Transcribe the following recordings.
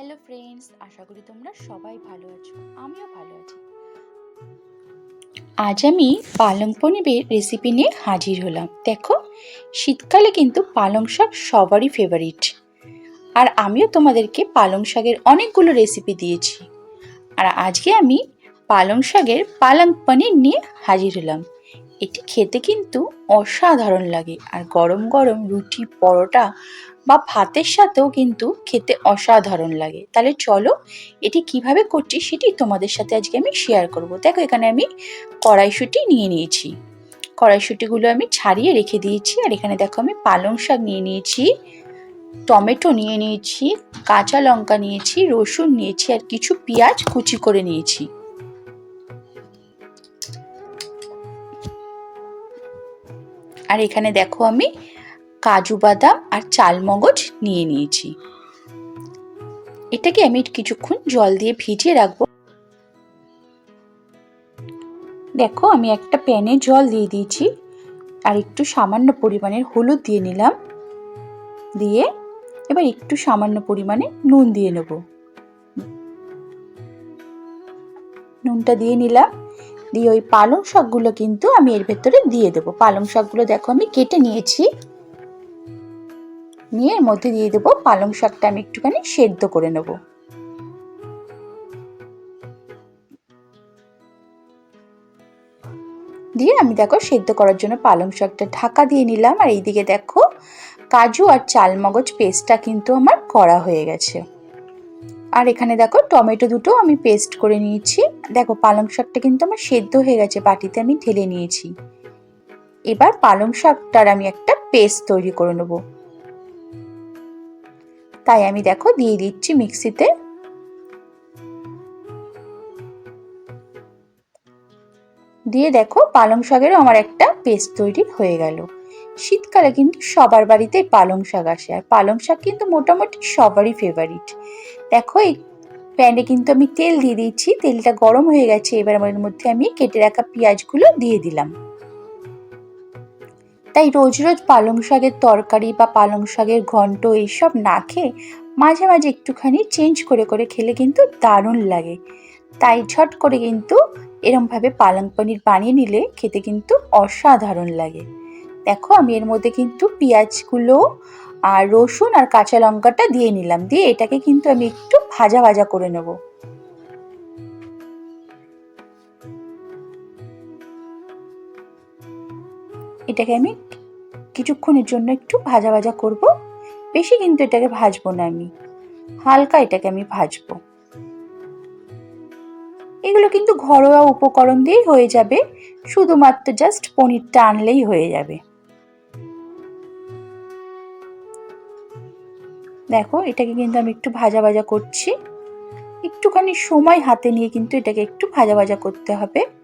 Hello friends আশা করি তোমরা সবাই ভালো আছো। আমিও ভালো আছি। আজ আমি পালং পনিরের রেসিপি নিয়ে হাজির হলাম। দেখো, শীতকালে কিন্তু পালং শাক সবারই ফেভারিট আর আমিও তোমাদেরকে পালং শাকের অনেকগুলো রেসিপি দিয়েছি। আর আজকে আমি পালং শাকের পালং পনির নিয়ে হাজির হলাম। এটি খেতে কিন্তু অসাধারণ লাগে। আর গরম গরম রুটি, পরোটা বা ভাতের সাথেও কিন্তু খেতে অসাধারণ লাগে। তাহলে চলো এটি কীভাবে করছি সেটি তোমাদের সাথে আজকে আমি শেয়ার করব। দেখো, এখানে আমি কড়াইশুঁটি নিয়ে নিয়েছি। কড়াইশুঁটিগুলো আমি ছাড়িয়ে রেখে দিয়েছি। আর এখানে দেখো, আমি পালং শাক নিয়ে নিয়েছি, টমেটো নিয়ে নিয়েছি, কাঁচা লঙ্কা নিয়েছি, রসুন নিয়েছি, আর কিছু পেঁয়াজ কুচি করে নিয়েছি। আর এখানে দেখো, আমি কাজু বাদাম আর চালমগজ নিয়ে নিয়েছি। এটাকে আমি কিছুক্ষণ জল দিয়ে ভিজিয়ে রাখব। দেখো, আমি একটা প্যানে জল দিয়ে দিয়েছি আর একটু সামান্য পরিমাণের হলুদ দিয়ে নিলাম। দিয়ে এবার একটু সামান্য পরিমাণে নুন দিয়ে নেব। নুনটা দিয়ে নিলাম। দিয়ে ওই পালং শাকগুলো কিন্তু আমি এর ভেতরে দিয়ে দেবো। পালং শাকগুলো দেখো আমি কেটে নিয়েছি। নিয়ে এর মধ্যে দিয়ে দেবো পালং শাকটা আমি একটুখানি সেদ্ধ করে নেব। দিয়ে আমি দেখো সেদ্ধ করার জন্য পালং শাকটা ঢাকা দিয়ে নিলাম। আর এইদিকে দেখো কাজু আর চালমগজ পেস্টটা কিন্তু আমার করা হয়ে গেছে। আর এখানে দেখো টমেটো দুটো আমি পেস্ট করে নিয়েছি। দেখো পালং শাকটা কিন্তু আমার সেদ্ধ হয়ে গেছে, বাটিতে আমি ঢেলে নিয়েছি। এবার পালং শাকটার আমি একটা পেস্ট তৈরি করে নেব। তাই আমি দেখো দিয়ে দিচ্ছি মিক্সিতে। দিয়ে দেখো পালং শাকেরও আমার একটা পেস্ট তৈরি হয়ে গেল। শীতকালে কিন্তু সবার বাড়িতে পালং শাক আসে, আর পালং শাক কিন্তু মোটামুটি সবারই ফেভারিট দেখো এই প্যানে কিন্তু আমি তেল দিয়ে দিচ্ছি তেলটা গরম হয়ে গেছে, এবার আমার মধ্যে আমি কেটে রাখা পেঁয়াজগুলো দিয়ে দিলাম। তাই রোজ রোজ পালং শাকের তরকারি বা পালং শাকের ঘন্ট এইসব না খেয়ে মাঝে মাঝে একটুখানি চেঞ্জ করে করে খেলে কিন্তু দারুণ লাগে। তাই ঝট করে কিন্তু এরমভাবে পালং পনির বানিয়ে নিলে খেতে কিন্তু অসাধারণ লাগে। দেখো আমি এর মধ্যে কিন্তু পেঁয়াজগুলো আর রসুন আর কাঁচা লঙ্কাটা দিয়ে নিলাম। দিয়ে এটাকে কিন্তু আমি একটু ভাজা ভাজা করে নেব। এটাকে আমি কিছুক্ষণের জন্য একটু ভাজা ভাজা করব। বেশি কিন্তু এটাকে ভাজবো না আমি। হালকা এটাকে আমি ভাজবো। এগুলো কিন্তু ঘরোয়া উপকরণ দিয়েই হয়ে যাবে। শুধুমাত্র জাস্ট পনিরটা আনলেই হয়ে যাবে। দেখো, এটাকে কিন্তু আমি একটু ভাজা ভাজা করছি। একটুখানি সময় হাতে নিয়ে কিন্তু এটাকে একটু ভাজা ভাজা করতে হবে।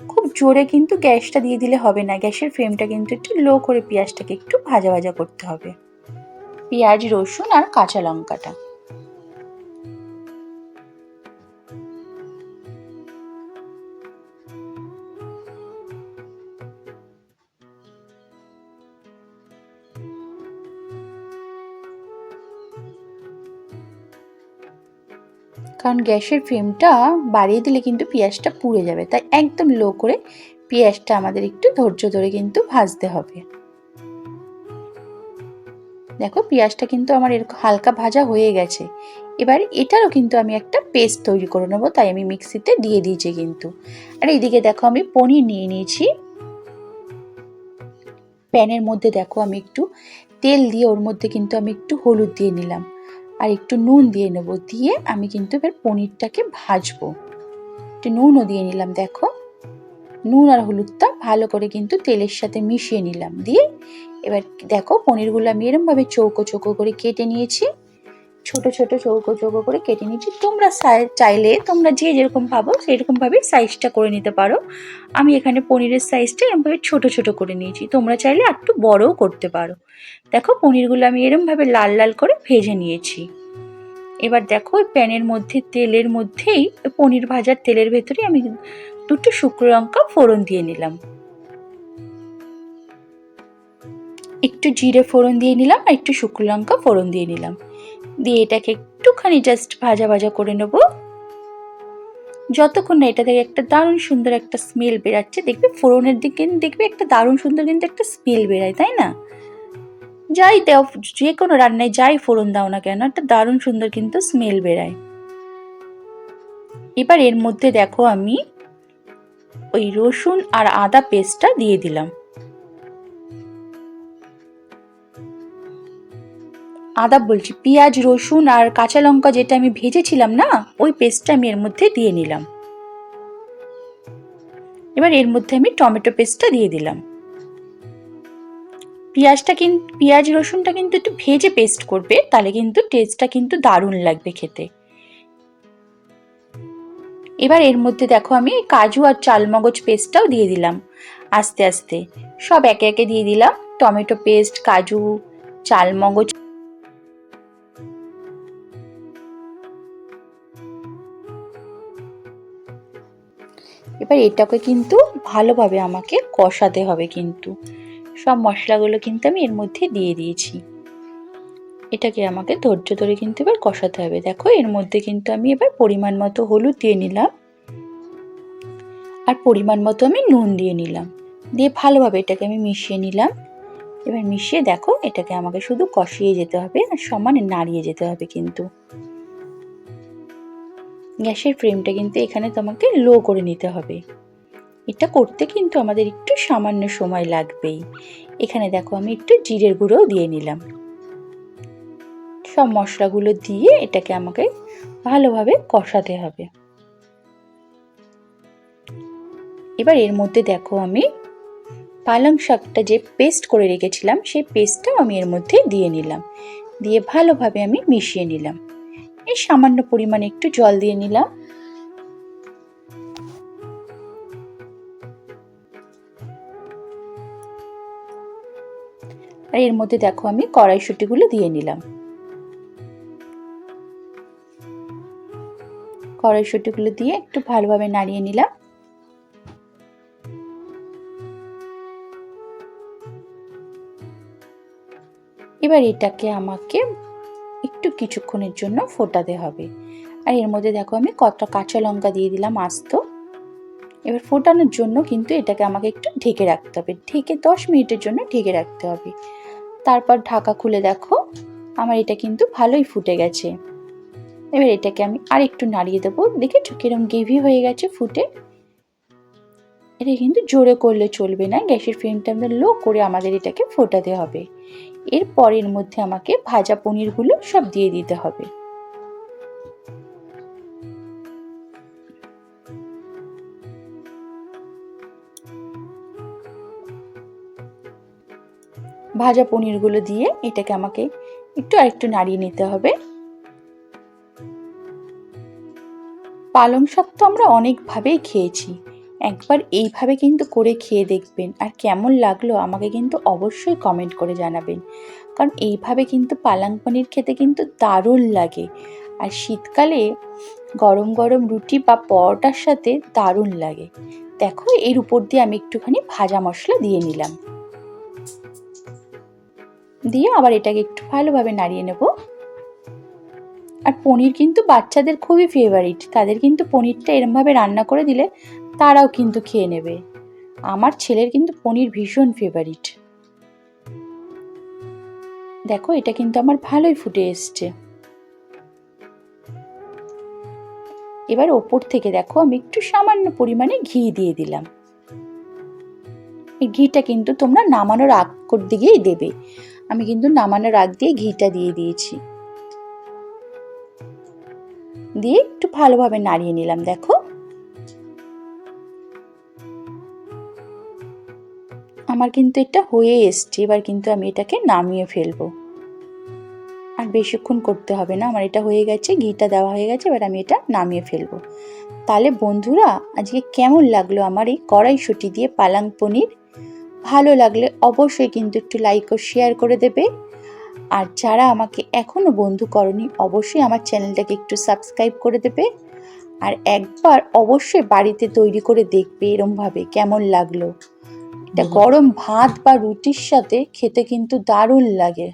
খুব জোরে কিন্তু গ্যাসটা দিয়ে দিলে হবে না। গ্যাসের ফ্লেমটা কিন্তু একটু লো করে পেঁয়াজটাকে একটু ভাজা ভাজা করতে হবে। পেঁয়াজ, রসুন আর কাঁচা লঙ্কাটা। কারণ গ্যাসের ফ্লেমটা বাড়িয়ে দিলে কিন্তু পেঁয়াজটা পুড়ে যাবে। তাই একদম লো করে পেঁয়াজটা আমাদের একটু ধৈর্য ধরে কিন্তু ভাজতে হবে। দেখো পেঁয়াজটা কিন্তু আমার এরকম হালকা ভাজা হয়ে গেছে। এবার এটারও কিন্তু আমি একটা পেস্ট তৈরি করে নেব, তাই আমি মিক্সিতে দিয়ে দিয়েছি কিন্তু। আর এইদিকে দেখো আমি পনির নিয়ে নিয়েছি। প্যানের মধ্যে দেখো আমি একটু তেল দিয়ে ওর মধ্যে কিন্তু আমি একটু হলুদ দিয়ে নিলাম। আর একটু নুন দিয়ে নেব। দিয়ে আমি কিন্তু এবার পনিরটাকে ভাজবো। একটু নুনও দিয়ে নিলাম, দেখো। নুন আর হলুদটা ভালো করে কিন্তু তেলের সাথে মিশিয়ে নিলাম। দিয়ে এবার দেখো পনিরগুলো আমি এরমভাবে চৌকো চৌকো করে কেটে নিয়েছি। ছোট ছোট চৌকো চৌকো করে কেটে নিয়েছি তোমরা চাইলে তোমরা যে যেরকম পাবো সেরকমভাবে সাইজটা করে নিতে পারো। আমি এখানে পনিরের সাইজটা এরমভাবে ছোট ছোট করে নিয়েছি। তোমরা চাইলে একটু বড়ও করতে পারো। দেখো, পনিরগুলো আমি এরমভাবে লাল লাল করে ভেজে নিয়েছি। এবার দেখো, ওই প্যানের মধ্যে, তেলের মধ্যেই পনির ভাজার তেলের ভেতরে আমি দুটো শুকনো লঙ্কা ফোড়ন দিয়ে নিলাম। একটু জিরে ফোড়ন দিয়ে নিলাম আর একটু শুকনো লঙ্কা ফোড়ন দিয়ে নিলাম। দিয়ে এটাকে একটুখানি জাস্ট ভাজা ভাজা করে নেব। যতক্ষণ না এটা থেকে একটা দারুণ সুন্দর একটা স্মেল বেরাচ্ছে, দেখবে ফোড়নের দিকে দেখবে একটা দারুণ সুন্দর কিন্তু একটা স্মেল বেরায়, তাই না? যাই দাও, যে কোনো রান্নায় যাই ফোড়ন দাও না কেন, একটা দারুণ সুন্দর কিন্তু স্মেল বেরায়। এবার এর মধ্যে দেখো আমি ওই রসুন আর আদা পেস্টটা দিয়ে দিলাম। আদা বলছি, পেঁয়াজ, রসুন আর কাঁচা লঙ্কা যেটা আমি ভেজেছিলাম না, ওই পেস্টটা আমি এর মধ্যে দিয়ে নিলাম। এবার এর মধ্যে আমি টমেটো পেস্টটা দিয়ে দিলাম। পেঁয়াজটা কিন্তু পেঁয়াজ, রসুনটা কিন্তু একটু ভেজে পেস্ট করবে, তাহলে কিন্তু টেস্টটা কিন্তু দারুণ লাগবে খেতে। এবার এর মধ্যে দেখো আমি কাজু আর চালমগজ পেস্টটাও দিয়ে দিলাম, আস্তে আস্তে। সব একে একে দিয়ে দিলাম, টমেটো পেস্ট কাজু, চালমগজ এবার এটাকে কিন্তু ভালোভাবে আমাকে কষাতে হবে কিন্তু। সব মশলাগুলো কিন্তু আমি এর মধ্যে দিয়ে দিয়েছি। এটাকে আমাকে ধৈর্য ধরে কিন্তু এবার কষাতে হবে। দেখো, এর মধ্যে কিন্তু আমি এবার পরিমাণ মতো হলুদ দিয়ে নিলাম। আর পরিমাণ মতো আমি নুন দিয়ে নিলাম। দিয়ে ভালোভাবে এটাকে আমি মিশিয়ে নিলাম। এবার মিশিয়ে দেখো, এটাকে আমাকে শুধু কষিয়ে যেতে হবে আর সমানে নাড়িয়ে যেতে হবে কিন্তু। গ্যাসের ফ্লেমটা কিন্তু এখানে তোমাকে লো করে নিতে হবে। এটা করতে কিন্তু আমাদের একটু সামান্য সময় লাগবেই। এখানে দেখো আমি একটু জিরের গুঁড়োও দিয়ে নিলাম। সব মশলাগুলো দিয়ে এটাকে আমাকে ভালোভাবে কষাতে হবে। এবার এর মধ্যে দেখো আমি পালং শাকটা যে পেস্ট করে রেখেছিলাম, সেই পেস্টটাও আমি এর মধ্যে দিয়ে নিলাম। দিয়ে ভালোভাবে আমি মিশিয়ে নিলাম। এই সামান্য পরিমাণে একটু জল দিয়ে নিলাম। আর এর মধ্যে দেখো আমি কড়াইশুটিগুলো দিয়ে নিলাম। কড়াইশুটিগুলো দিয়ে একটু ভালোভাবে নাড়িয়ে নিলাম। এবার এটাকে আমাকে একটু কিছুক্ষণের জন্য ফোটাতে হবে। আর এর মধ্যে দেখো আমি কতটা কাঁচা লঙ্কা দিয়ে দিলাম আস্ত। এবার ফোটানোর জন্য কিন্তু এটাকে আমাকে একটু ঢেকে রাখতে হবে। ঢেকে দশ মিনিটের জন্য ঢেকে রাখতে হবে। তারপর ঢাকা খুলে দেখো, আমার এটা কিন্তু ভালোই ফুটে গেছে। এবার এটাকে আমি আর একটু নাড়িয়ে দেবো। দেখেছ কিরম গেভি হয়ে গেছে ফুটে? এটা কিন্তু জোরে করলে চলবে না। গ্যাসের ফ্লেমটা আমরা লো করে আমাদের এটাকে ফোটাতে হবে। এর মধ্যে আমাকে ভাজা পনিরগুলো সব দিয়ে দিতে হবে। ভাজা পনিরগুলো দিয়ে এটাকে আমাকে একটু আরেকটু নাড়িয়ে নিতে হবে। পালং শাক তো আমরা অনেকভাবেই খেয়েছি। একবার এইভাবে কিন্তু করে খেয়ে দেখবেন। আর কেমন লাগল আমাকে কিন্তু অবশ্যই কমেন্ট করে জানাবেন। কারণ এইভাবে কিন্তু পালাং পনির খেতে কিন্তু দারুণ লাগে। আর শীতকালে গরম গরম রুটি বা পরোটার সাথে দারুণ লাগে। দেখো, এর উপর দিয়ে আমি একটুখানি ভাজা মশলা দিয়ে নিলাম। দিয়ে আবার এটাকে একটু ভালোভাবে নাড়িয়ে নেব। আর পনির কিন্তু বাচ্চাদের খুবই ফেভারিট তাদের কিন্তু পনিরটা এরমভাবে রান্না করে দিলে তারাও কিন্তু খেয়ে নেবে। আমার ছেলের কিন্তু পনির ভীষণ ফেভারিট দেখো, এটা কিন্তু আমার ভালোই ফুটে এসছে। এবার ওপর থেকে দেখো, আমি একটু সামান্য পরিমাণে ঘি দিয়ে দিলাম। ঘিটা কিন্তু তোমরা নামানোর আগ দিকেই দেবে। আমি কিন্তু নামানোর আগ দিয়ে ঘিটা দিয়ে দিয়েছি। দিয়ে একটু ভালোভাবে নাড়িয়ে নিলাম, দেখো। আমার কিন্তু এটা হয়ে এসছে, এবার কিন্তু আমি এটাকে নামিয়ে ফেলব। আর বেশিক্ষণ করতে হবে না, আমার এটা হয়ে গেছে, ঘিটা দেওয়া হয়ে গেছে, এবার আমি এটা নামিয়ে ফেলব। তাহলে বন্ধুরা, আজকে কেমন লাগল আমার এই কড়াইশুটি দিয়ে পালাং পনির? ভালো লাগলে অবশ্যই কিন্তু একটু লাইক ও শেয়ার করে দেবে। আর যারা আমাকে এখনও বন্ধু করনি, অবশ্যই আমার চ্যানেলটাকে একটু সাবস্ক্রাইব করে দেবে। আর একবার অবশ্যই বাড়িতে তৈরি করে দেখবে এরমভাবে, কেমন লাগল? এটা গরম ভাত বা রুটির সাথে খেতে কিন্তু দারুণ লাগে।